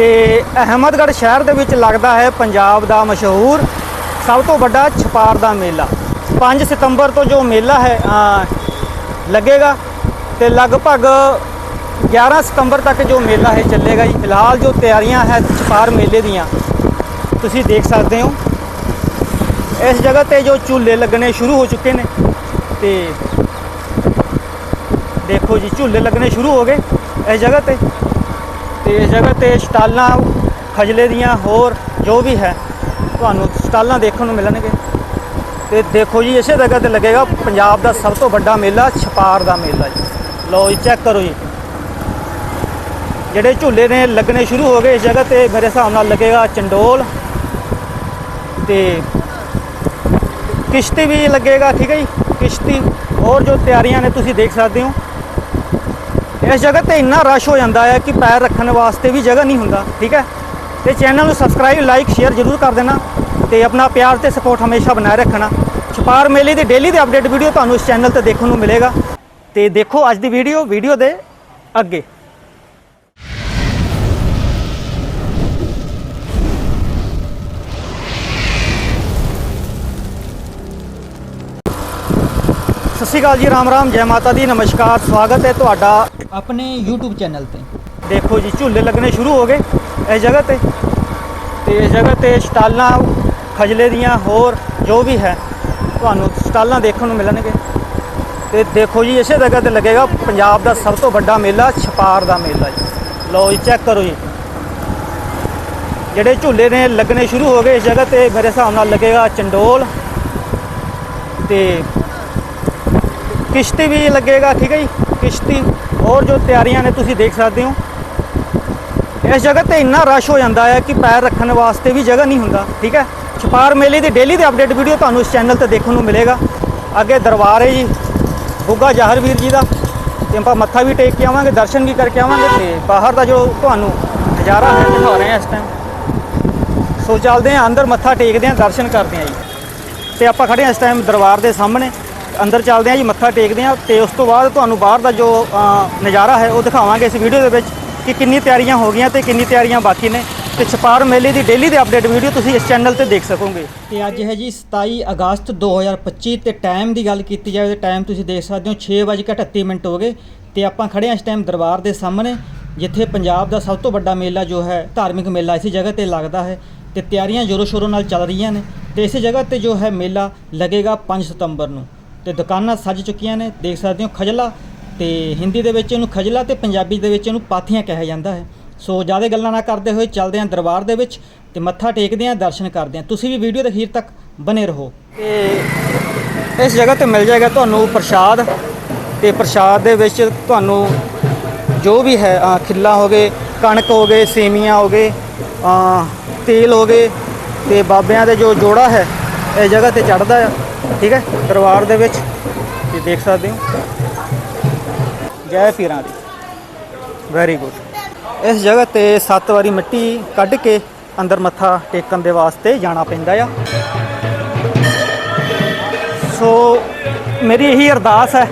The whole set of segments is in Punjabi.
ਤੇ ਅਹਿਮਦਗੜ੍ਹ ਸ਼ਹਿਰ ਦੇ ਵਿੱਚ ਲੱਗਦਾ ਹੈ ਪੰਜਾਬ ਦਾ ਮਸ਼ਹੂਰ ਸਭ ਤੋਂ ਵੱਡਾ ਛਪਾਰ ਦਾ ਮੇਲਾ। 5 ਸਤੰਬਰ ਤੋਂ ਜੋ ਮੇਲਾ ਹੈ ਲੱਗੇਗਾ ਤੇ ਲਗਭਗ 11 ਸਤੰਬਰ ਤੱਕ ਜੋ ਮੇਲਾ ਹੈ ਚੱਲੇਗਾ ਜੀ। ਫਿਲਹਾਲ ਜੋ ਤਿਆਰੀਆਂ ਹੈ ਛਪਾਰ ਮੇਲੇ ਦੀਆਂ, ਤੁਸੀਂ ਦੇਖ ਸਕਦੇ ਹੋ। ਇਸ ਜਗ੍ਹਾ ਤੇ ਜੋ ਝੂਲੇ ਲੱਗਣੇ ਸ਼ੁਰੂ ਹੋ ਚੁੱਕੇ ਨੇ ਤੇ ਦੇਖੋ ਜੀ, ਝੂਲੇ ਲੱਗਣੇ ਸ਼ੁਰੂ ਹੋ ਗਏ ਇਸ ਜਗ੍ਹਾ ਤੇ। ਤੇ ਇਸ ਜਗ੍ਹਾ ਤੇ ਸਟਾਲਾਂ, ਖਜਲੇ ਦੀਆਂ ਹੋਰ ਜੋ ਵੀ ਹੈ, ਤੁਹਾਨੂੰ ਸਟਾਲਾਂ ਦੇਖਣ ਨੂੰ ਮਿਲਣਗੇ। ਤੇ ਦੇਖੋ ਜੀ, ਇਸੇ ਜਗ੍ਹਾ ਤੇ ਲੱਗੇਗਾ ਪੰਜਾਬ ਦਾ ਸਭ ਤੋਂ ਵੱਡਾ ਮੇਲਾ, ਛਪਾਰ ਦਾ ਮੇਲਾ ਜੀ। ਲਓ ਜੀ, ਚੈੱਕ ਕਰੋ ਜੀ। ਜਿਹੜੇ ਝੂਲੇ ਨੇ, ਲੱਗਣੇ ਸ਼ੁਰੂ ਹੋ ਗਏ ਇਸ ਜਗ੍ਹਾ ਤੇ, ਮੇਰੇ ਹਿਸਾਬ ਨਾਲ ਲੱਗੇਗਾ ਚੰਡੋਲ ਤੇ ਕਿਸ਼ਤੀ ਵੀ ਲੱਗੇਗਾ, ਠੀਕ ਹੈ ਜੀ। ਕਿਸ਼ਤੀ, ਹੋਰ ਜੋ ਤਿਆਰੀਆਂ ਨੇ, ਤੁਸੀਂ ਦੇਖ ਸਕਦੇ ਹੋ। ਇਸ ਜਗ੍ਹਾ ਤੇ ਇੰਨਾ ਰਸ਼ ਹੋ ਜਾਂਦਾ ਹੈ ਕਿ ਪੈਰ ਰੱਖਣ ਵਾਸਤੇ ਵੀ ਜਗ੍ਹਾ ਨਹੀਂ ਹੁੰਦਾ, ਠੀਕ ਹੈ? ਤੇ ਚੈਨਲ ਨੂੰ ਸਬਸਕ੍ਰਾਈਬ ਲਾਈਕ ਸ਼ੇਅਰ ਜ਼ਰੂਰ ਕਰ ਦੇਣਾ ਤੇ ਆਪਣਾ ਪਿਆਰ ਤੇ ਸਪੋਰਟ ਹਮੇਸ਼ਾ ਬਣਾਏ ਰੱਖਣਾ। ਛਪਾਰ ਮੇਲੇ ਦੀ ਡੇਲੀ ਦੇ ਅਪਡੇਟ ਵੀਡੀਓ ਤੁਹਾਨੂੰ ਇਸ ਚੈਨਲ ਤੇ ਦੇਖਣ ਨੂੰ ਮਿਲੇਗਾ। ਤੇ ਦੇਖੋ ਅੱਜ ਦੀ ਵੀਡੀਓ ਵੀਡੀਓ ਦੇ ਅੱਗੇ। ਸਤਿ ਸ਼੍ਰੀ ਅਕਾਲ ਜੀ ਰਾਮ ਰਾਮ ਜੈ ਮਾਤਾ ਦੀ ਨਮਸਕਾਰ ਸਵਾਗਤ ਹੈ ਤੁਹਾਡਾ। ਆਪਣੇ YouTube ਚੈਨਲ ਤੇ। ਦੇਖੋ ਜੀ ਝੂਲੇ ਲੱਗਣੇ ਸ਼ੁਰੂ ਹੋ ਗਏ ਇਸ ਜਗ੍ਹਾ ਤੇ। ਤੇ ਇਸ ਜਗ੍ਹਾ ਤੇ ਸਟਾਲਾਂ ਖਜਲੇ ਦੀਆਂ ਹੋਰ ਜੋ ਵੀ ਹੈ ਤੁਹਾਨੂੰ ਸਟਾਲਾਂ ਦੇਖਣ ਨੂੰ ਮਿਲਣਗੇ। ਤੇ ਦੇਖੋ ਜੀ ਇਸੇ ਜਗ੍ਹਾ ਤੇ ਲੱਗੇਗਾ ਪੰਜਾਬ ਦਾ ਸਭ ਤੋਂ ਵੱਡਾ ਮੇਲਾ ਛਪਾਰ ਦਾ ਮੇਲਾ ਜੀ। ਲਓ ਜੀ ਚੈੱਕ ਕਰੋ ਜੀ। ਜਿਹੜੇ ਝੂਲੇ ਨੇ ਲੱਗਣੇ ਸ਼ੁਰੂ ਹੋ ਗਏ ਇਸ ਜਗ੍ਹਾ ਤੇ ਮੇਰੇ ਹਿਸਾਬ ਨਾਲ ਲੱਗੇਗਾ ਚੰਡੋਲ ਤੇ ਕਿਸ਼ਤੀ ਵੀ ਲੱਗੇਗਾ, ਠੀਕ ਹੈ ਜੀ? ਕਿਸ਼ਤੀ, ਹੋਰ ਜੋ ਤਿਆਰੀਆਂ ਨੇ ਤੁਸੀਂ ਦੇਖ ਸਕਦੇ ਹੋ। ਇਸ ਜਗ੍ਹਾ ਤੇ ਇੰਨਾ ਰਸ਼ ਹੋ ਜਾਂਦਾ ਹੈ ਕਿ ਪੈਰ ਰੱਖਣ ਵਾਸਤੇ ਵੀ ਜਗ੍ਹਾ ਨਹੀਂ ਹੁੰਦਾ, ਠੀਕ ਹੈ? ਛਪਾਰ ਮੇਲੇ ਦੀ ਡੇਲੀ ਦੇ ਅਪਡੇਟ ਵੀਡੀਓ ਤੁਹਾਨੂੰ ਇਸ ਚੈਨਲ ਤੇ ਦੇਖਣ ਨੂੰ ਮਿਲੇਗਾ। ਅੱਗੇ ਦਰਬਾਰ ਹੈ ਜੀ ਗੁੱਗਾ ਜ਼ਾਹਰਵੀਰ ਜੀ ਦਾ। ਤੇ ਆਪਾਂ ਮੱਥਾ ਵੀ ਟੇਕ ਕੇ ਆਵਾਂਗੇ, ਦਰਸ਼ਨ ਵੀ ਕਰਕੇ ਆਵਾਂਗੇ ਤੇ ਬਾਹਰ ਦਾ ਜੋ ਤੁਹਾਨੂੰ ਨਜ਼ਾਰਾ ਹੈ, ਦਿਖਾ ਰਹੇ ਹਾਂ ਇਸ ਟਾਈਮ ਸੋ ਚੱਲਦੇ ਹਾਂ, ਅੰਦਰ ਮੱਥਾ ਟੇਕਦੇ ਹਾਂ, ਦਰਸ਼ਨ ਕਰਦੇ ਹਾਂ ਜੀ। ਤੇ ਆਪਾਂ ਖੜੇ ਹਾਂ ਇਸ ਟਾਈਮ ਦਰਬਾਰ ਦੇ ਸਾਹਮਣੇ। ਅੰਦਰ ਚੱਲਦੇ ਹਾਂ ਜੀ, ਮੱਥਾ ਟੇਕਦੇ ਹਾਂ ਤੇ ਉਸ ਤੋਂ ਬਾਅਦ ਤੁਹਾਨੂੰ ਬਾਹਰ ਦਾ ਜੋ ਨਜ਼ਾਰਾ ਹੈ ਉਹ ਦਿਖਾਵਾਂਗੇ ਇਸ ਵੀਡੀਓ ਦੇ ਵਿੱਚ ਕਿ ਕਿੰਨੀ ਤਿਆਰੀਆਂ ਹੋ ਗਈਆਂ ਤੇ ਕਿੰਨੀ ਤਿਆਰੀਆਂ ਬਾਕੀ ਨੇ। ਤੇ ਛਪਾਰ ਮੇਲੇ ਦੀ ਡੇਲੀ ਦੇ ਅਪਡੇਟ ਵੀਡੀਓ ਤੁਸੀਂ ਇਸ ਚੈਨਲ ਤੇ ਦੇਖ ਸਕੋਗੇ। ਤੇ ਅੱਜ ਹੈ ਜੀ 27 ਅਗਸਤ 2025 ਤੇ ਟਾਈਮ ਦੀ ਗੱਲ ਕੀਤੀ ਜਾਵੇ ਤੇ ਟਾਈਮ ਤੁਸੀਂ ਦੇਖ ਸਕਦੇ ਹੋ 6:38 ਮਿੰਟ ਹੋ ਗਏ ਤੇ ਆਪਾਂ ਖੜੇ ਹਾਂ ਇਸ ਟਾਈਮ ਦਰਬਾਰ ਦੇ ਸਾਹਮਣੇ, ਜਿੱਥੇ ਪੰਜਾਬ ਦਾ ਸਭ ਤੋਂ ਵੱਡਾ ਮੇਲਾ ਜੋ ਹੈ, ਧਾਰਮਿਕ ਮੇਲਾ ਇਸੇ ਜਗ੍ਹਾ ਤੇ ਲੱਗਦਾ ਹੈ ਤੇ ਤਿਆਰੀਆਂ ਜ਼ੋਰੋ ਸ਼ੋਰੋ ਨਾਲ ਚੱਲ ਰਹੀਆਂ ਨੇ ਤੇ ਇਸੇ ਜਗ੍ਹਾ ਤੇ ਜੋ ਹੈ ਮੇਲਾ ਲੱਗੇਗਾ 5 ਸਤੰਬਰ ਨੂੰ। ਤੇ ਦੁਕਾਨਾਂ ਸੱਜ ਚੁੱਕੀਆਂ ਨੇ ਦੇਖ ਸਕਦੇ ਹੋ ਖਜਲਾ ਤੇ ਹਿੰਦੀ ਦੇ ਵਿੱਚ ਇਹਨੂੰ ਖਜਲਾ ਤੇ ਪੰਜਾਬੀ ਦੇ ਵਿੱਚ ਇਹਨੂੰ ਪਾਥੀਆਂ ਕਿਹਾ ਜਾਂਦਾ ਹੈ। ਸੋ ਜ਼ਿਆਦਾ ਗੱਲਾਂ ਨਾ ਕਰਦੇ ਹੋਏ ਚੱਲਦੇ ਹਾਂ ਦਰਬਾਰ ਦੇ ਵਿੱਚ ਤੇ ਮੱਥਾ ਟੇਕਦੇ ਹਾਂ ਦਰਸ਼ਨ ਕਰਦੇ ਹਾਂ। ਤੁਸੀਂ ਵੀ ਵੀਡੀਓ ਦੇ ਅਖੀਰ ਤੱਕ ਬਨੇ ਰਹੋ। ਤੇ ਇਸ ਜਗ੍ਹਾ ਤੇ ਮਿਲ ਜਾਏਗਾ ਤੁਹਾਨੂੰ ਪ੍ਰਸ਼ਾਦ ਤੇ ਪ੍ਰਸ਼ਾਦ ਦੇ ਵਿੱਚ ਤੁਹਾਨੂੰ ਜੋ ਵੀ ਹੈ ਅ, ਖਿੱਲਾ ਹੋ ਗਏ ਕਣਕ ਹੋ ਗਏ ਸੇਮੀਆਂ ਹੋ ਗਏ ਤੇਲ ਹੋ ਗਏ ਤੇ ਬਾਬਿਆਂ ਦੇ ਜੋ ਜੋੜਾ ਹੈ ਇਹ ਜਗ੍ਹਾ ਤੇ ਚੜਦਾ ਆ ਠੀਕ ਹੈ? ਦਰਬਾਰ ਦੇ ਵਿੱਚ। ਤੁਸੀਂ ਦੇਖ ਸਕਦੇ ਹੋ। ਜੈ ਪੀਰਾਂ ਦੀ। ਵੈਰੀ ਗੁੱਡ ਇਸ ਜਗ੍ਹਾ ਤੇ ਸੱਤ ਵਾਰੀ ਮਿੱਟੀ ਕੱਢ ਕੇ ਅੰਦਰ ਮੱਥਾ ਟੇਕਣ ਦੇ ਵਾਸਤੇ ਜਾਣਾ ਪੈਂਦਾ ਆ। ਸੋ ਮੇਰੀ ਇਹੀ ਅਰਦਾਸ ਹੈ।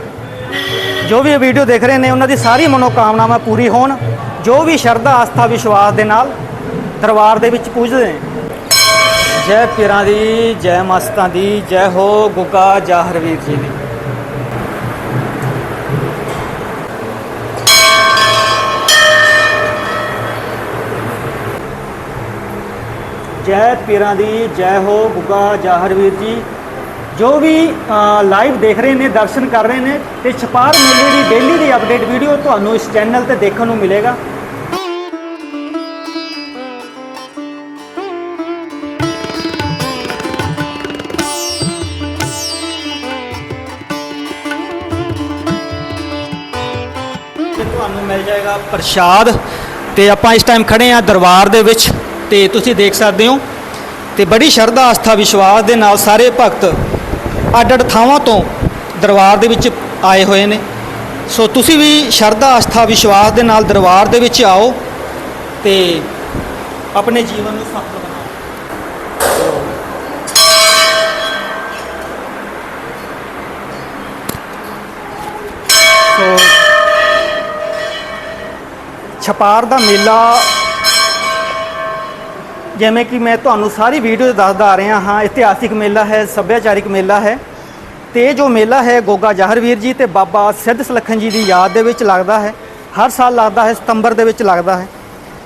ਜੋ ਵੀ ਇਹ ਵੀਡੀਓ ਦੇਖ ਰਹੇ ਨੇ, ਉਹਨਾਂ ਦੀ ਸਾਰੀ ਮਨੋਕਾਮਨਾਵਾਂ ਪੂਰੀ ਹੋਣ। ਜੋ ਵੀ ਸ਼ਰਧਾ, ਆਸਥਾ, ਵਿਸ਼ਵਾਸ ਦੇ ਨਾਲ ਦਰਬਾਰ ਦੇ ਵਿੱਚ ਪੂਜਦੇ ਨੇ। ਜੈ ਪੀਰਾਂ ਦੀ, ਜੈ ਮਸਤਾਂ ਦੀ, ਜੈ ਹੋ ਗੁੱਗਾ ਜਾਹਰ ਵੀਰ ਜੀ ਦੀ। ਜੈ ਪੀਰਾਂ ਦੀ, ਜੈ ਹੋ ਗੁੱਗਾ ਜਾਹਰ ਵੀਰ ਜੀ। ਜੋ ਵੀ ਲਾਈਵ ਦੇਖ ਰਹੇ ਨੇ, ਦਰਸ਼ਨ ਕਰ ਰਹੇ ਨੇ, ਤੇ ਛਪਾਰ ਮੇਲੇ ਦੀ ਡੇਲੀ ਦੀ ਅਪਡੇਟ ਵੀਡੀਓ ਤੁਹਾਨੂੰ ਇਸ ਚੈਨਲ ਤੇ ਦੇਖਣ ਨੂੰ ਮਿਲੇਗਾ। ਪ੍ਰਸ਼ਾਦ ਤੇ ਆਪਾਂ ਇਸ ਟਾਈਮ ਖੜੇ ਆ ਦਰਬਾਰ ਦੇ ਵਿੱਚ ਤੇ ਤੁਸੀਂ ਦੇਖ ਸਕਦੇ ਹੋ ਤੇ ਬੜੀ ਸ਼ਰਧਾ ਆਸਥਾ ਵਿਸ਼ਵਾਸ ਦੇ ਨਾਲ ਸਾਰੇ ਭਗਤ ਅੱਡ ਅੱਡ ਥਾਵਾਂ ਤੋਂ ਦਰਬਾਰ ਦੇ ਵਿੱਚ ਆਏ ਹੋਏ ਨੇ। ਸੋ ਤੁਸੀਂ ਵੀ ਸ਼ਰਧਾ ਆਸਥਾ ਵਿਸ਼ਵਾਸ ਦੇ ਨਾਲ ਦਰਬਾਰ ਦੇ ਵਿੱਚ ਆਓ ਤੇ ਆਪਣੇ ਜੀਵਨ ਨੂੰ ਛਪਾਰ ਦਾ ਮੇਲਾ ਜਿਵੇਂ ਕਿ ਮੈਂ ਤੁਹਾਨੂੰ ਸਾਰੀ ਵੀਡੀਓ ਦੱਸਦਾ ਆ ਰਿਹਾ ਹਾਂ, ਇਤਿਹਾਸਿਕ ਮੇਲਾ ਹੈ, ਸੱਭਿਆਚਾਰਿਕ ਮੇਲਾ ਹੈ ਤੇ ਜੋ ਮੇਲਾ ਹੈ ਗੋਗਾ ਜਾਹਰਵੀਰ ਜੀ ਤੇ ਬਾਬਾ ਸਿੱਧ ਸਲੱਖਣ ਜੀ ਦੀ ਯਾਦ ਦੇ ਵਿੱਚ ਲੱਗਦਾ ਹੈ, ਹਰ ਸਾਲ ਲੱਗਦਾ ਹੈ, ਸਤੰਬਰ ਦੇ ਵਿੱਚ ਲੱਗਦਾ ਹੈ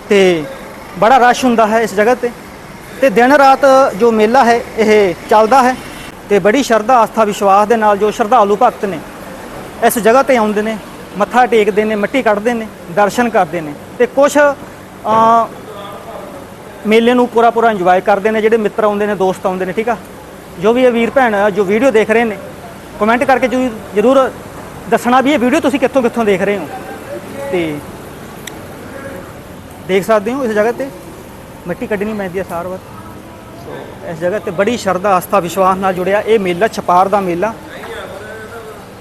ਤੇ ਬੜਾ ਰਸ਼ ਹੁੰਦਾ ਹੈ ਇਸ ਜਗ੍ਹਾ ਤੇ ਤੇ ਦਿਨ ਰਾਤ ਜੋ ਮੇਲਾ ਹੈ, ਇਹ ਚੱਲਦਾ ਹੈ ਤੇ ਬੜੀ ਸ਼ਰਧਾ, ਆਸਥਾ, ਵਿਸ਼ਵਾਸ ਦੇ ਨਾਲ ਜੋ ਸ਼ਰਧਾਲੂ ਭਗਤ ਨੇ ਇਸ ਜਗ੍ਹਾ ਤੇ ਆਉਂਦੇ ਨੇ ਮੱਥਾ ਟੇਕਦੇ ਨੇ, ਮਿੱਟੀ ਕੱਢਦੇ ਨੇ, ਦਰਸ਼ਨ ਕਰਦੇ ਨੇ ਤੇ ਕੁਝ ਮੇਲੇ ਨੂੰ ਪੂਰਾ ਪੂਰਾ ਇੰਜੋਏ ਕਰਦੇ ਨੇ, ਜਿਹੜੇ ਮਿੱਤਰ ਆਉਂਦੇ ਨੇ, ਦੋਸਤ ਆਉਂਦੇ ਨੇ, ਠੀਕ ਆ? ਜੋ ਵੀ ਇਹ ਵੀਰ ਭੈਣ ਜੋ ਵੀਡੀਓ ਦੇਖ ਰਹੇ ਨੇ ਕਮੈਂਟ ਕਰਕੇ ਜ਼ਰੂਰ- ਜ਼ਰੂਰ ਦੱਸਣਾ ਵੀ ਇਹ ਵੀਡੀਓ ਤੁਸੀਂ ਕਿੱਥੋਂ ਕਿੱਥੋਂ ਦੇਖ ਰਹੇ ਹੋ। ਤੇ ਦੇਖ ਸਕਦੇ ਹੋ ਇਸ ਜਗ੍ਹਾ ਤੇ, ਮਿੱਟੀ ਕੱਢਣੀ ਪੈਂਦੀ ਹੈ ਸਾਰ ਵਾਰ। ਸੋ ਇਸ ਜਗ੍ਹਾ ਤੇ ਬੜੀ ਸ਼ਰਧਾ, ਆਸਥਾ, ਵਿਸ਼ਵਾਸ ਨਾਲ ਜੁੜਿਆ ਇਹ ਮੇਲਾ, ਛਪਾਰ ਦਾ ਮੇਲਾ।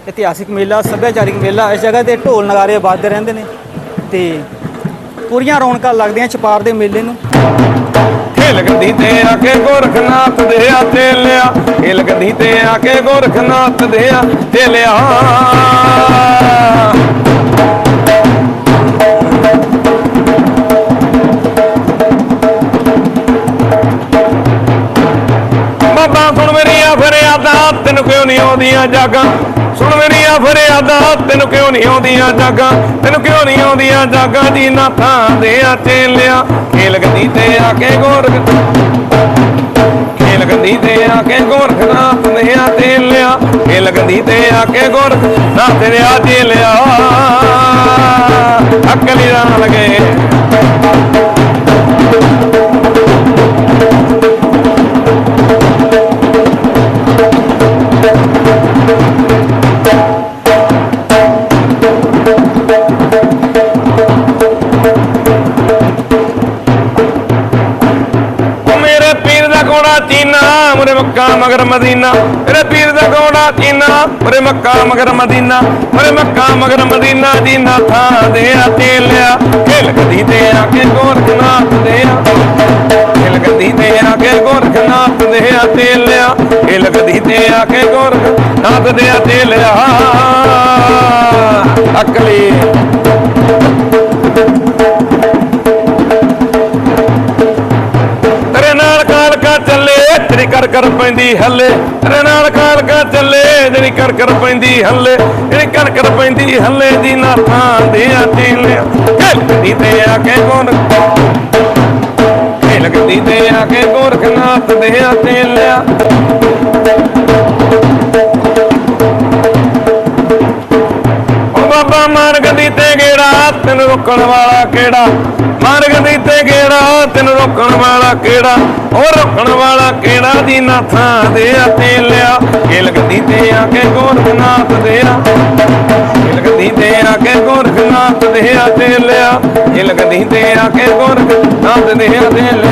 ਇਤਿਹਾਸਿਕ ਮੇਲਾ, ਸੱਭਿਆਚਾਰਿਕ ਮੇਲਾ, ਇਸ ਜਗ੍ਹਾ ਤੇ ਢੋਲ ਨਗਾਰੇ ਵੱਜਦੇ ਰਹਿੰਦੇ ਨੇ ਤੇ ਪੂਰੀਆਂ ਰੌਣਕਾਂ ਲੱਗਦੀਆਂ ਛਪਾਰ ਦੇ ਮੇਲੇ ਨੂੰ। ਖੇਲ ਗੰਦੀ ਤੇ ਆ ਕੇ ਗੋਰਖਨਾਥ ਦੇ ਆ ਤੇ ਲਿਆ ਖੇਲ ਤੇ ਆ ਕੇ ਗੋਰਖਨਾਥ ਦੇ ਆ ਤੇ ਬਾਬਾ ਸੁਣ ਮੇਰੀਆਂ ਫਰਿਆਦਾਂ, ਤੈਨੂੰ ਕਿਉਂ ਨਹੀਂ ਆਉਂਦੀਆਂ ਜਾਗਾਂ? ਸੁਣ ਮੇਰੀਆਂ ਫਰਿਆਦਾਂ ਤੈਨੂੰ ਕਿਉਂ ਨਹੀਂ ਆਉਂਦੀਆਂ ਜਾਗਾਂ? ਤੈਨੂੰ ਕਿਉਂ ਨਹੀਂ ਆਉਂਦੀਆਂ ਜਾਗਾਂ? ਜੀ ਨਾਥਾਂ ਦੇ ਆ ਚੇਲਿਆ, ਖੇਲ ਗੰਦੀ ਤੇ ਆ ਕੇ ਗੋਰਖ ਖੇਲ ਗੰਦੀ ਤੇ ਆ ਕੇ ਗੋਰਖ ਨਾਥ ਨੇ ਆ ਚੇਲਿਆ, ਖੇਲ ਗੰਦੀ ਤੇ ਆ ਕੇ ਗੋਰਖ ਨਾਥ ਨੇ ਆ ਚੇਲਿਆ। ਅਕਲੀ ਨਾਲ ਲਗੇ। ਮੱਕਾ ਮਗਰ ਮਦੀਨਾ। ਮੇਰੇ ਪੀਰ ਦਾ ਗੋੜਾ ਚੀਨਾ ਮੁਰੇ ਮੱਕਾ ਮਗਰ ਮਦੀਨਾ। ਮੁਰੇ ਮੱਕਾ ਮਗਰ ਮਦੀਨਾ ਦੀ ਨਾ ਥਾਂ ਤੇਲਿਆ। ਖੇਲ ਗਦੀ ਤੇ ਆ ਕੇ ਗੋਰਖਨਾਥ ਦੇ ਆ। ਖੇਲ ਗਦੀ ਤੇ ਆ ਕੇ ਗੋਰਖਨਾਥ ਦੇ ਆ ਤੇਲਿਆ। ਖੇਲ ਗਦੀ ਤੇ ਆ ਕੇ ਗੋਰਖਨਾਥ ਦੇ ਆ ਤੇਲਿਆ। ਅਕਲੀ ਚੱਲੇ ਕਰ ਕਰ ਪੈਂਦੀ ਹੱਲੇ, ਤੇਰੇ ਨਾਲ ਕਾਲਕਾ ਚੱਲੇ, ਜਿਹੜੀ ਕਰ ਕਰ ਪੈਂਦੀ ਹੱਲੇ, ਜਿਹੜੀ ਕਰ ਕਰ ਪੈਂਦੀ ਹੱਲੇ ਦੀ ਨਾ ਦੇ ਆ ਚੇਲਿਆ ਖੇਲਦੀ ਤੇ ਆ ਕੇ ਗੋਰ ਖੇਲਦੀ ਤੇ ਆ ਕੇ ਗੋਰਖਨਾਥ ਦੇ ਆ ਚੇਲਿਆ। ਤੈਨੂੰ ਰੋਕਣ ਵਾਲਾ ਕਿਹੜਾ? ਮਾਰਗਦੀ ਤੇ ਕਿਹੜਾ ਤੈਨੂੰ ਰੋਕਣ ਵਾਲਾ ਕਿਹੜਾ? ਉਹ ਰੋਕਣ ਵਾਲਾ ਕਿਹੜਾ ਦੀ ਨਾ ਥਾਂ ਦੇ ਆ ਤੇ ਲਿਆ ਇਹ ਤੇ ਆ ਕੇ ਗੋਰਖਨਾਥ ਦੇ ਆ। ਇਹ ਤੇ ਆ ਕੇ ਗੋਰਖਨਾਥ ਦੇ ਆ ਤੇ ਲਿਆ। ਇਹ ਤੇ ਆ ਕੇ ਗੋਰਖਨਾਥ ਦੇ ਆ ਤੇ ਲਿਆ।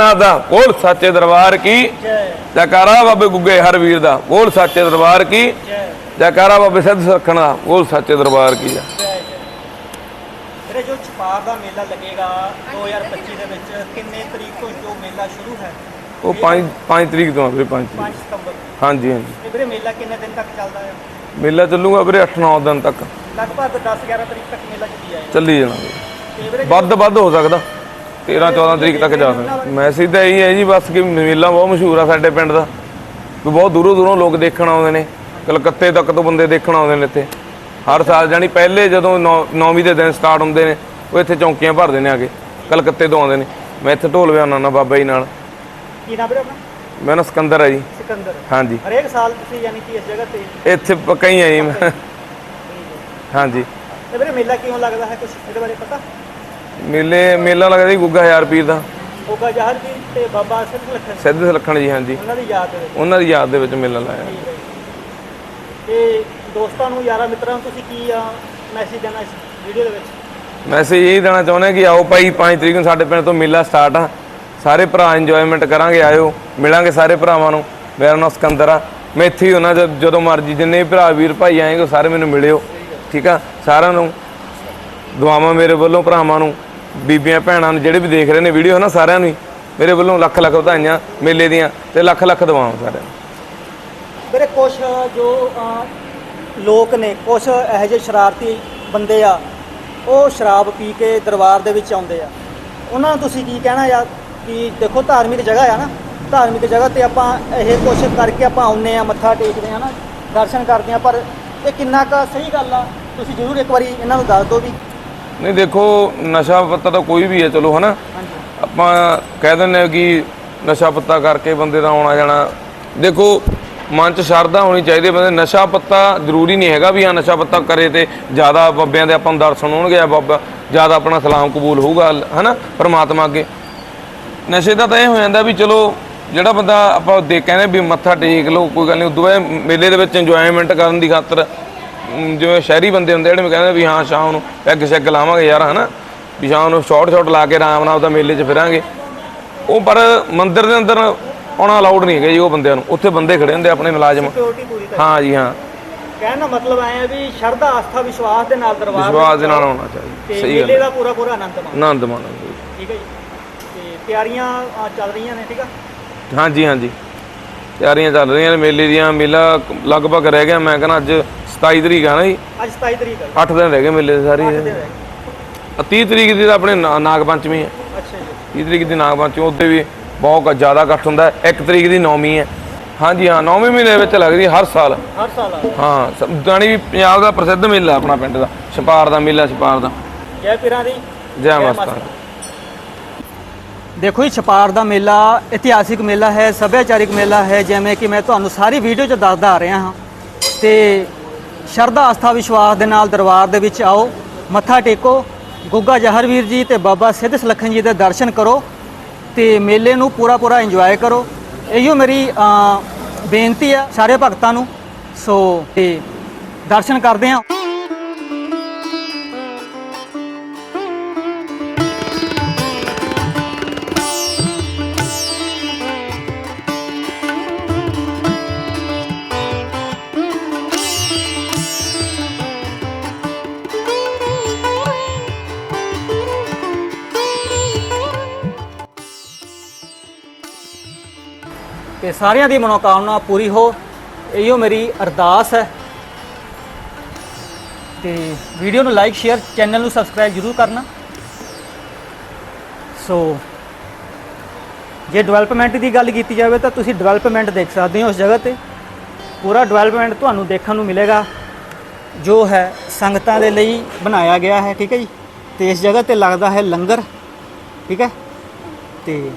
ਗੋਰਖਨਾਥ ਦਾ ਬੋਲ ਸੱਚੇ ਦਰਬਾਰ ਕੀ? ਜੈਕਾਰਾ ਬਾਬੇ ਗੁੱਗੇ ਹਰ ਵੀਰ ਦਾ ਬੋਲ ਸੱਚੇ ਦਰਬਾਰ ਕੀ? ਜੈਕਾਰਾ ਬਾਬੇ ਸਿੱਧ ਸਰਖਣ ਦਾ ਬੋਲ ਸੱਚੇ ਦਰਬਾਰ ਕੀ ਆ? ਵੀਰੇ ਜੋ ਛਪਾਰ ਦਾ ਮੇਲਾ ਲੱਗੇਗਾ 2025 ਦੇ ਵਿੱਚ ਕਿੰਨੇ ਤਰੀਕ ਤੋਂ ਜੋ ਮੇਲਾ ਸ਼ੁਰੂ ਹੈ? ਉਹ 5 5 ਤਰੀਕ ਤੋਂ ਆ ਵੀਰੇ 5 5 ਸਤੰਬਰ। ਹਾਂਜੀ ਹਾਂਜੀ। ਵੀਰੇ ਮੇਲਾ ਕਿੰਨੇ ਦਿਨ ਤੱਕ ਚੱਲਦਾ ਹੈ? ਮੇਲਾ ਚੱਲੂਗਾ ਵੀਰੇ 8-9 ਦਿਨ ਤੱਕ। ਲਗਭਗ 10 11 ਤਰੀਕ ਤੱਕ ਮੇਲਾ ਚੱਲੀ ਜਾਏਗਾ। ਚੱਲੀ ਜਾਣਾ। ਵੀਰੇ ਵੱਧ ਵੱਧ ਹੋ ਸਕਦਾ। 13-14 ਤਰੀਕ ਤੱਕ ਜਾ ਸਕਦਾ। ਮੈਸੇਜ ਤਾਂ ਇਹੀ ਹੈ ਜੀ ਬਸ ਕਿ ਮੇਲਾ ਬਹੁਤ ਮਸ਼ਹੂਰ ਆ ਸਾਡੇ ਪਿੰਡ ਦਾ। ਵੀ ਬਹੁਤ ਦੂਰੋਂ ਦੂਰੋਂ ਲੋਕ ਦੇਖਣ ਆਉਂਦੇ ਨੇ। ਕਲਕੱਤੇ ਤੱਕ ਤੋਂ ਬੰਦੇ ਦੇਖਣ ਆਉਂਦੇ ਨੇ ਇੱਥੇ। ਹਰ ਸਾਲ ਜਾਨੀ ਪਹਿਲੇ ਜਦੋਂ 9ਵੀਂ ਦੇ ਦਿਨ ਸਟਾਰਟ ਹੁੰਦੇ ਨੇ ਉਹ ਇੱਥੇ ਚੌਂਕੀਆਂ ਭਰਦੇ ਨੇ ਆ ਕੇ। ਕਲਕੱਤੇ ਤੋਂ ਆਉਂਦੇ ਨੇ। ਮੈਂ ਇੱਥੇ ਢੋਲ ਵਜਾਉਣਾ ਨਾ ਬਾਬਾ ਜੀ ਨਾਲ। ਕੀ ਨਾਮ ਵੀਰੇ ਆਪਣਾ? ਮੈਂ ਨਾ ਸਿਕੰਦਰ ਆ ਜੀ। ਸਿਕੰਦਰ। ਹਾਂਜੀ। ਹਰੇਕ ਸਾਲ ਤੁਸੀਂ ਯਾਨੀ ਕਿ ਇਸ ਜਗ੍ਹਾ ਤੇ? ਇੱਥੇ ਪੱਕਾ ਹੀ ਆ ਜੀ। ਮੈਂ ਹਾਂਜੀ। ਤੇ ਵੀਰੇ ਮੇਲਾ ਕਿਉਂ ਲੱਗਦਾ ਹੈ? ਕੁਝ ਇਹਦੇ ਬਾਰੇ ਪਤਾ? ਮੇਲੇ ਮੇਲਾ ਲੱਗਦਾ ਜੀ ਗੁੱਗਾ ਹਜ਼ਾਰ ਪੀਰ ਦਾ। ਹੋਗਾ ਜਹਰ ਜੀ ਤੇ ਬਾਬਾ ਸਿੱਧ ਲਖਨ ਸਿੱਧ ਸਲੱਖਣ ਜੀ ਹਾਂਜੀ। ਉਹਨਾਂ ਦੀ ਯਾਦ ਦੇ ਵਿੱਚ। ਉਹਨਾਂ ਦੀ ਯਾਦ ਦੇ ਵਿੱਚ ਮੇਲਾ ਲਾਇਆ। ਠੀਕ ਹੈ ਜੀ। ਤੇ ਦੋਸਤਾਂ ਨੂੰ ਯਾਰਾਂ ਮਿੱਤਰਾਂ ਨੂੰ ਤੁਸੀਂ ਕੀ ਮੈਸੇਜ ਦੇਣਾ ਇਸ ਵੀਡੀਓ ਦੇ ਵਿੱਚ? ਮੈਸੇਜ ਇਹ ਦੇਣਾ ਚਾਹੁੰਦੇ ਹਾਂ ਕਿ ਆਓ ਭਾਈ 5 ਤਰੀਕ ਨੂੰ ਸਾਡੇ ਪਿੰਡ ਤੋਂ ਮੇਲਾ ਸਟਾਰਟ ਆ। ਸਾਰੇ ਭਰਾ ਇੰਜੋਇਮੈਂਟ ਕਰਾਂਗੇ ਆਇਓ। ਮਿਲਾਂਗੇ ਸਾਰੇ ਭਰਾਵਾਂ ਨੂੰ। ਮੇਰਾ ਨਾਮ ਸਿਕੰਦਰ ਆ। ਮੈਂ ਇੱਥੇ ਹੀ ਹੁਣਾ ਜਦੋਂ ਮਰਜ਼ੀ ਜਿੰਨੇ ਵੀ ਭਰਾ ਵੀਰ ਭਾਈ ਆਏਗੇ ਉਹ ਸਾਰੇ ਮੈਨੂੰ ਮਿਲਿਓ। ਠੀਕ ਆ? ਸਾਰਿਆਂ ਨੂੰ। ਦੁਆਵਾਂ ਮੇਰੇ ਵੱਲੋਂ ਭਰਾਵਾਂ ਨੂੰ। ਬੀਬੀਆਂ ਭੈਣਾਂ ਨੂੰ ਜਿਹੜੇ ਵੀ ਦੇਖ ਰਹੇ ਨੇ ਵੀਡੀਓ ਨਾ ਸਾਰਿਆਂ ਨੂੰ ਮੇਰੇ ਵੱਲੋਂ ਲੱਖ ਲੱਖ ਵਧਾਈਆਂ ਮੇਲੇ ਦੀਆਂ ਤੇ ਲੱਖ ਲੱਖ ਦਵਾਵਾਂ ਸਾਰਿਆਂ ਨੂੰ। ਮੇਰੇ ਕੁਝ ਜੋ ਅ, ਲੋਕ ਨੇ ਕੁਝ ਇਹੋ ਜਿਹੇ ਸ਼ਰਾਰਤੀ ਬੰਦੇ ਆ ਉਹ ਸ਼ਰਾਬ ਪੀ ਕੇ ਦਰਬਾਰ ਦੇ ਵਿੱਚ ਆਉਂਦੇ ਆ। ਉਹਨਾਂ ਨੂੰ ਤੁਸੀਂ ਕੀ ਕਹਿਣਾ ਯਾਰ? ਕਿ ਦੇਖੋ ਧਾਰਮਿਕ ਜਗ੍ਹਾ ਆ ਨਾ ਧਾਰਮਿਕ ਜਗ੍ਹਾ ਤੇ ਆਪਾਂ ਇਹ ਕੁਛ ਕਰਕੇ ਆਪਾਂ ਆਉਂਦੇ ਆ ਮੱਥਾ ਟੇਕਦੇ ਆ ਨਾ ਦਰਸ਼ਨ ਕਰਦੇ ਆ ਪਰ ਇਹ ਕਿੰਨਾ ਕੁ ਸਹੀ ਗੱਲ ਆ ਤੁਸੀਂ ਜ਼ਰੂਰ ਇੱਕ ਵਾਰੀ ਇਹਨਾਂ ਨੂੰ ਦੱਸ ਦਿਓ ਵੀ ਨਹੀਂ ਦੇਖੋ ਨਸ਼ਾ ਪੱਤਾ ਤਾਂ ਕੋਈ ਵੀ ਹੈ ਚਲੋ ਹਨਾ? ਆਪਾਂ ਕਹਿ ਦਿੰਦੇ ਹਾਂ ਕਿ ਨਸ਼ਾ ਪੱਤਾ ਕਰਕੇ ਬੰਦੇ ਦਾ ਆਉਣਾ ਜਾਣਾ। ਦੇਖੋ ਮਨ ਚ ਸ਼ਰਧਾ ਹੋਣੀ ਚਾਹੀਦੀ ਬੰਦੇ ਨਸ਼ਾ ਪੱਤਾ ਜ਼ਰੂਰੀ ਨਹੀਂ ਹੈਗਾ ਵੀ ਆ ਨਸ਼ਾ ਪੱਤਾ ਕਰੇ ਤੇ ਜ਼ਿਆਦਾ ਬਾਬਿਆਂ ਦੇ ਆਪਾਂ ਨੂੰ ਦਰਸ਼ਨ ਹੋਣਗੇ ਆ ਬਾਬਾ ਜ਼ਿਆਦਾ ਆਪਣਾ ਸਲਾਮ ਕਬੂਲ ਹੋਊਗਾ ਹਨਾ ਪਰਮਾਤਮਾ ਅੱਗੇ। ਨਸ਼ੇ ਦਾ ਤਾਂ ਇਹ ਹੋ ਜਾਂਦਾ ਵੀ ਚਲੋ ਜਿਹੜਾ ਬੰਦਾ ਆਪਾਂ ਦੇ ਕਹਿੰਦੇ ਵੀ ਮੱਥਾ ਟੇਕ ਲਓ ਕੋਈ ਗੱਲ ਨਹੀਂ ਉਦੋਂ ਬਾਅਦ ਮੇਲੇ ਦੇ ਵਿੱਚ ਇੰਜੋਇਮੈਂਟ ਕਰਨ ਦੀ ਖਾਤਰ ਜਿਵੇਂ ਸ਼ਹਿਰੀ ਬੰਦੇ ਹੁੰਦੇ ਜਿਹੜੇ ਕਹਿੰਦੇ ਵੀ ਹਾਂ ਸ਼ਾਮ ਨੂੰ ਪੈਗ ਸ਼ੈਗ ਲਾਵਾਂਗੇ ਯਾਰ ਹਨਾ? ਵੀ ਸ਼ਾਮ ਨੂੰ ਸ਼ਾਰਟ ਸ਼ਾਰਟ ਲਾ ਕੇ ਆਰਾਮ ਨਾਲ ਉਹਦਾ ਮੇਲੇ 'ਚ ਫਿਰਾਂਗੇ। ਉਹ ਪਰ ਮੰਦਿਰ ਦੇ ਅੰਦਰ ਆਉਣਾ ਅਲਾਉਡ ਨਹੀਂ ਹੈਗਾ ਜੀ ਉਹ ਬੰਦਿਆਂ ਨੂੰ। ਉੱਥੇ ਬੰਦੇ ਖੜੇ ਹੁੰਦੇ ਆਪਣੇ ਮੁਲਾਜ਼ਮ। ਹਾਂ ਜੀ ਹਾਂ। ਕਹਿਣ ਦਾ ਮਤਲਬ ਹੈ ਵੀ ਸ਼ਰਧਾ ਆਸਥਾ ਵਿਸ਼ਵਾਸ ਦੇ ਨਾਲ ਦਰਬਾਰ ਵਿਸ਼ਵਾਸ ਦੇ ਨਾਲ ਆਉਣਾ ਚਾਹੀਦਾ। ਸਹੀ ਗੱਲ ਮੇਲੇ ਹੈ। ਦਾ ਪੂਰਾ ਪੂਰਾ ਆਨੰਦ ਮਾਣੋ। ਆਨੰਦ ਮਾਣੋ ਜੀ। ਠੀਕ ਹੈ ਜੀ। ਤੇ ਤਿਆਰੀਆਂ ਚੱਲ ਰਹੀਆਂ ਨੇ ਠੀਕ ਆ? ਹਾਂਜੀ ਹਾਂਜੀ। ਤਿਆਰੀਆਂ ਚੱਲ ਰਹੀਆਂ ਨੇ ਮੇਲੇ ਦੀਆਂ ਮੇਲਾ ਲਗਭਗ ਰਹਿ ਗਿਆ ਮੈਂ ਕਹਿੰਦਾ ਅੱਜ 27 ਤਰੀਕ ਆ ਨਾ ਜੀ। ਅੱਜ 27 ਤਰੀਕ ਹੈ 8 ਦਿਨ ਰਹਿ ਗਏ ਮੇਲੇ ਦੇ ਸਾਰੇ। ਅੱਠ ਦਿਨ ਰਹਿ ਗਏ। 30 ਤਰੀਕ ਦੀ ਤਾਂ ਆਪਣੇ ਨਾਗ ਪੰਚਮੀ ਹੈ ਅੱਛਾ ਜੀ। 30 ਤਰੀਕ ਦੀ ਨਾਗ ਪੰਚਮੀ ਉੱਤੇ ਵੀ ਬਹੁਤ ਜ਼ਿਆਦਾ ਇਕੱਠ ਹੁੰਦਾ। ਹੈ 1 ਤਰੀਕ ਦੀ ਨੌਮੀ ਹੈ ਹਾਂਜੀ ਹਾਂ ਨੌਵੇਂ ਮਹੀਨੇ ਵਿੱਚ ਲੱਗਦੀ ਹਰ ਸਾਲ। ਹਰ ਸਾਲ ਹਾਂ ਜਾਣੀ ਵੀ ਪੰਜਾਬ ਦਾ ਪ੍ਰਸਿੱਧ ਮੇਲਾ ਆਪਣਾ ਪਿੰਡ ਦਾ। ਛਪਾਰ ਦਾ ਮੇਲਾ ਛਪਾਰ ਦਾ। ਜੈ ਪੀਰਾਂ ਦੀ। ਜੈ ਮਸਤਾਨ ਦੇਖੋ ਜੀ, ਛਪਾਰ ਦਾ ਮੇਲਾ ਇਤਿਹਾਸਿਕ ਮੇਲਾ ਹੈ, ਸੱਭਿਆਚਾਰਿਕ ਮੇਲਾ ਹੈ, ਜਿਵੇਂ ਕਿ ਮੈਂ ਤੁਹਾਨੂੰ ਸਾਰੀ ਵੀਡੀਓ 'ਚ ਦੱਸਦਾ ਆ ਰਿਹਾ ਹਾਂ। ਤੇ ਸ਼ਰਧਾ, ਆਸਥਾ, ਵਿਸ਼ਵਾਸ ਦੇ ਨਾਲ ਦਰਬਾਰ ਦੇ ਵਿੱਚ ਆਓ, ਮੱਥਾ ਟੇਕੋ, ਗੁੱਗਾ ਜਹਰਵੀਰ ਜੀ ਤੇ ਬਾਬਾ ਸਿੱਧ ਸਲੱਖਣ ਜੀ ਦੇ ਦਰਸ਼ਨ ਕਰੋ ਤੇ ਮੇਲੇ ਨੂੰ ਪੂਰਾ ਪੂਰਾ ਇੰਜੋਏ ਕਰੋ। ਇਹੀਓ ਮੇਰੀ ਬੇਨਤੀ ਆ ਸਾਰੇ ਭਗਤਾਂ ਨੂੰ। ਸੋ ਤੇ ਦਰਸ਼ਨ ਕਰਦੇ ਹਾਂ। ਤੇ ਸਾਰਿਆਂ ਦੀ ਮਨੋਕਾਮਨਾ ਪੂਰੀ ਹੋ। ਇਹੀਓ ਮੇਰੀ ਅਰਦਾਸ ਹੈ। ਤੇ ਵੀਡੀਓ ਨੂੰ ਲਾਈਕ ਸ਼ੇਅਰ ਚੈਨਲ ਨੂੰ ਸਬਸਕ੍ਰਾਈਬ ਜ਼ਰੂਰ ਕਰਨਾ। ਸੋ ਜੇ ਡਿਵੈਲਪਮੈਂਟ ਦੀ ਗੱਲ ਕੀਤੀ ਜਾਵੇ ਤਾਂ ਤੁਸੀਂ ਡਿਵੈਲਪਮੈਂਟ ਦੇਖ ਸਕਦੇ ਹੋ ਉਸ ਜਗ੍ਹਾ ਤੇ। ਪੂਰਾ ਡਿਵੈਲਪਮੈਂਟ ਤੁਹਾਨੂੰ ਦੇਖਣ ਨੂੰ ਮਿਲੇਗਾ, ਜੋ ਹੈ ਸੰਗਤਾਂ ਦੇ ਲਈ ਬਣਾਇਆ ਗਿਆ ਹੈ, ਠੀਕ ਹੈ ਜੀ। ਤੇ ਇਸ ਜਗ੍ਹਾ ਤੇ ਲੱਗਦਾ ਹੈ ਲੰਗਰ, ਠੀਕ ਹੈ। ਤੇ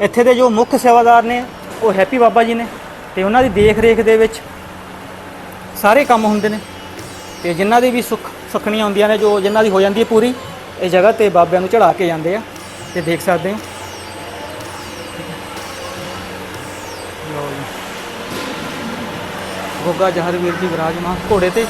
ਇੱਥੇ ਦੇ ਜੋ ਮੁੱਖ ਸੇਵਾਦਾਰ ਨੇ ਉਹ ਹੈਪੀ ਬਾਬਾ ਜੀ ਨੇ ਤੇ ਉਹਨਾਂ ਦੀ ਦੇਖ ਰੇਖ ਦੇ ਵਿੱਚ ਸਾਰੇ ਕੰਮ ਹੁੰਦੇ ਨੇ ਤੇ ਜਿਨ੍ਹਾਂ ਦੀ ਵੀ ਸੁੱਖ ਸੁੱਖਣੀਆਂ ਹੁੰਦੀਆਂ ਨੇ, ਜੋ ਜਿਨ੍ਹਾਂ ਦੀ ਹੋ ਜਾਂਦੀ ਹੈ ਪੂਰੀ, ਇਹ ਜਗ੍ਹਾ ਤੇ ਬਾਬਿਆਂ ਨੂੰ ਚੜਾ ਕੇ ਜਾਂਦੇ ਆ ਤੇ ਦੇਖ ਸਕਦੇ ਹੋ। ਗੋਗਾ ਜਹਰਵੀਰ ਜੀ ਵਿਰਾਜਮਾਨ ਘੋੜੇ ਤੇ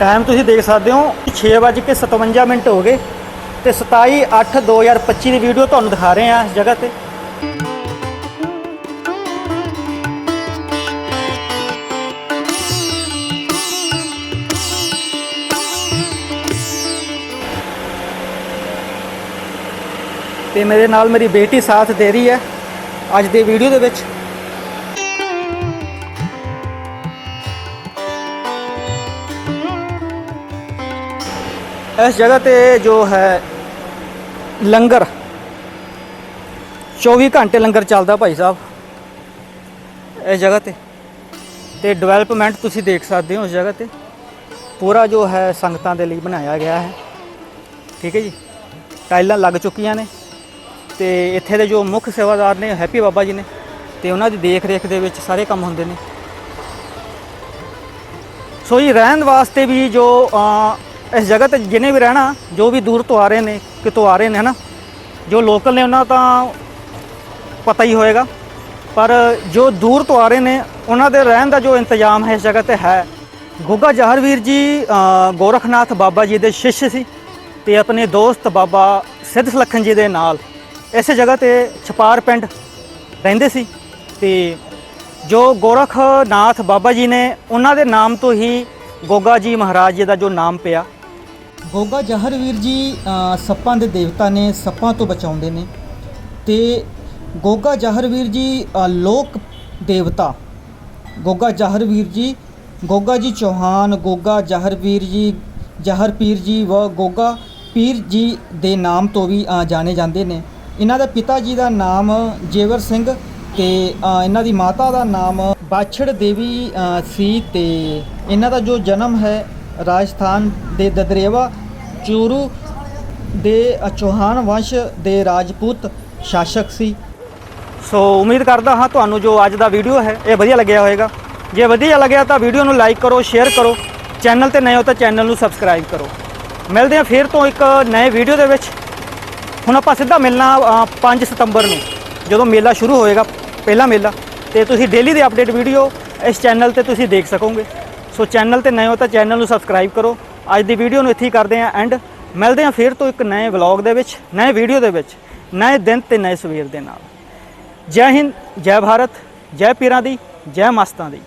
ਟਾਈਮ ਤੁਸੀਂ ਦੇਖ ਸਕਦੇ ਹੋ 6:57 ਮਿੰਟ ਹੋ ਗਏ ਤੇ 27/8/2025 ਦੀ ਵੀਡੀਓ ਤੁਹਾਨੂੰ ਦਿਖਾ ਰਹੇ ਹਾਂ ਇਸ ਜਗ੍ਹਾ ਤੇ। ਤੇ ਮੇਰੇ ਨਾਲ ਮੇਰੀ ਬੇਟੀ ਸਾਥ ਦੇ ਰਹੀ ਹੈ ਅੱਜ ਦੀ ਵੀਡੀਓ ਦੇ ਵਿੱਚ। ਇਸ ਜਗ੍ਹਾ ਤੇ ਜੋ ਹੈ ਲੰਗਰ 24 ਘੰਟੇ ਲੰਗਰ ਚੱਲਦਾ ਭਾਈ ਸਾਹਿਬ। ਇਸ ਜਗ੍ਹਾ ਤੇ। ਤੇ ਡਿਵੈਲਪਮੈਂਟ ਤੁਸੀਂ ਦੇਖ ਸਕਦੇ ਹੋ ਉਸ ਜਗ੍ਹਾ ਤੇ। ਪੂਰਾ ਜੋ ਹੈ ਸੰਗਤਾਂ ਦੇ ਲਈ ਬਣਾਇਆ ਗਿਆ ਹੈ। ਠੀਕ ਹੈ ਜੀ। ਟਾਈਲਾਂ ਲੱਗ ਚੁੱਕੀਆਂ ਨੇ। ਤੇ ਇੱਥੇ ਦੇ ਜੋ ਮੁੱਖ ਸੇਵਾਦਾਰ ਨੇ, ਹੈਪੀ ਬਾਬਾ ਜੀ ਨੇ, ਤੇ ਉਹਨਾਂ ਦੀ ਦੇਖ ਰੇਖ ਦੇ ਵਿੱਚ ਸਾਰੇ ਕੰਮ ਹੁੰਦੇ ਨੇ। ਸੋ ਜੀ, ਰਹਿਣ ਵਾਸਤੇ ਵੀ ਜੋ ਇਸ ਜਗ੍ਹਾ ਤੇ ਜਿਹਨੇ ਵੀ ਰਹਿਣਾ, ਜੋ ਵੀ ਦੂਰ ਤੋਂ ਆ ਰਹੇ ਨੇ, ਕਿਤੋਂ ਆ ਰਹੇ ਨੇ, ਹਨਾ? ਜੋ ਲੋਕਲ ਨੇ ਉਹਨਾਂ ਤਾਂ ਪਤਾ ਹੀ ਹੋਏਗਾ। ਪਰ ਜੋ ਦੂਰ ਤੋਂ ਆ ਰਹੇ ਨੇ, ਉਹਨਾਂ ਦੇ ਰਹਿਣ ਦਾ ਜੋ ਇੰਤਜ਼ਾਮ ਹੈ ਇਸ ਜਗ੍ਹਾ ਤੇ ਹੈ। ਗੋਗਾ ਜਹਰਵੀਰ ਜੀ ਗੋਰਖਨਾਥ ਬਾਬਾ ਜੀ ਦੇ ਸ਼ਿਸ਼ ਸੀ ਤੇ ਆਪਣੇ ਦੋਸਤ ਬਾਬਾ ਸਿੱਧ ਸਲੱਖਣ ਜੀ ਦੇ ਨਾਲ ਇਸੇ ਜਗ੍ਹਾ ਤੇ ਛਪਾਰ ਪਿੰਡ ਰਹਿੰਦੇ ਸੀ ਤੇ ਜੋ ਗੋਰਖਨਾਥ ਬਾਬਾ ਜੀ ਨੇ, ਉਹਨਾਂ ਦੇ ਨਾਮ ਤੋਂ ਹੀ ਗੋਗਾ ਜੀ ਮਹਾਰਾਜ ਜੀ ਦਾ ਜੋ ਨਾਮ ਪਿਆ। ਗੋਗਾ ਜਹਰਵੀਰ ਜੀ ਸੱਪਾਂ ਦੇ ਦੇਵਤਾ ਨੇ ਸੱਪਾਂ ਤੋਂ ਬਚਾਉਂਦੇ ਨੇ ਤੇ ਗੋਗਾ ਜਹਰਵੀਰ ਜੀ ਲੋਕ ਦੇਵਤਾ। ਗੋਗਾ ਜਹਰਵੀਰ ਜੀ, ਗੋਗਾ ਜੀ ਚੌਹਾਨ, ਗੋਗਾ ਜਹਰਵੀਰ ਜੀ ਜਹਰਪੀਰ ਜੀ ਵ ਗੋਗਾ ਪੀਰ ਜੀ ਦੇ ਨਾਮ ਤੋਂ ਵੀ ਜਾਣੇ ਜਾਂਦੇ ਨੇ। ਇਹਨਾਂ ਦੇ ਪਿਤਾ ਜੀ ਦਾ ਨਾਮ ਜੇਵਰ ਸਿੰਘ ਤੇ ਇਹਨਾਂ ਦੀ ਮਾਤਾ ਦਾ ਨਾਮ ਬਾਛੜ ਦੇਵੀ ਸੀ ਤੇ ਇਹਨਾਂ ਦਾ ਜੋ ਜਨਮ ਹੈ ਰਾਜਸਥਾਨ ਦੇ ਦਦਰੇਵਾ ਚੂਰੂ ਦੇ ਅ, ਚੌਹਾਨ ਵੰਸ਼ ਦੇ ਰਾਜਪੂਤ ਸ਼ਾਸਕ ਸੀ। ਸੋ ਉਮੀਦ ਕਰਦਾ ਹਾਂ ਤੁਹਾਨੂੰ ਜੋ ਅੱਜ ਦਾ ਵੀਡੀਓ ਹੈ ਇਹ ਵਧੀਆ ਲੱਗਿਆ ਹੋਵੇਗਾ। ਜੇ ਵਧੀਆ ਲੱਗਿਆ ਤਾਂ ਵੀਡੀਓ ਨੂੰ ਲਾਈਕ ਕਰੋ ਸ਼ੇਅਰ ਕਰੋ ਚੈਨਲ ਤੇ ਨਏ ਹੋ ਤਾਂ ਚੈਨਲ ਨੂੰ ਸਬਸਕ੍ਰਾਈਬ ਕਰੋ। ਮਿਲਦੇ ਹਾਂ ਫਿਰ ਤੋਂ ਇੱਕ ਨਏ ਵੀਡੀਓ ਦੇ ਵਿੱਚ। ਹੁਣ ਆਪਾਂ ਸਿੱਧਾ ਮਿਲਣਾ ਅ, 5 ਸਤੰਬਰ ਨੂੰ ਜਦੋਂ ਮੇਲਾ ਸ਼ੁਰੂ ਹੋਏਗਾ ਪਹਿਲਾ ਮੇਲਾ। ਤੇ ਤੁਸੀਂ ਡੇਲੀ ਦੀ ਅਪਡੇਟ ਵੀਡੀਓ ਇਸ ਚੈਨਲ ਤੇ ਤੁਸੀਂ ਦੇਖ ਸਕੋਗੇ। ਸੋ ਚੈਨਲ ਤੇ ਨਏ ਹੋ ਤਾਂ ਚੈਨਲ ਨੂੰ ਸਬਸਕ੍ਰਾਈਬ ਕਰੋ। ਅੱਜ ਦੀ ਵੀਡੀਓ ਨੂੰ ਇੱਥੇ ਹੀ ਕਰਦੇ ਹਾਂ ਐਂਡ। ਮਿਲਦੇ ਹਾਂ ਫਿਰ ਤੋਂ ਇੱਕ ਨਏ ਵਲੌਗ ਦੇ ਵਿੱਚ, ਨਏ ਵੀਡੀਓ ਦੇ ਵਿੱਚ, ਨਏ ਦਿਨ ਤੇ ਨਏ ਸਵੇਰ ਦੇ ਨਾਲ। ਜੈ ਹਿੰਦ, ਜੈ ਭਾਰਤ, ਜੈ ਪੀਰਾਂ ਦੀ, ਜੈ ਮਸਤਾਂ ਦੀ।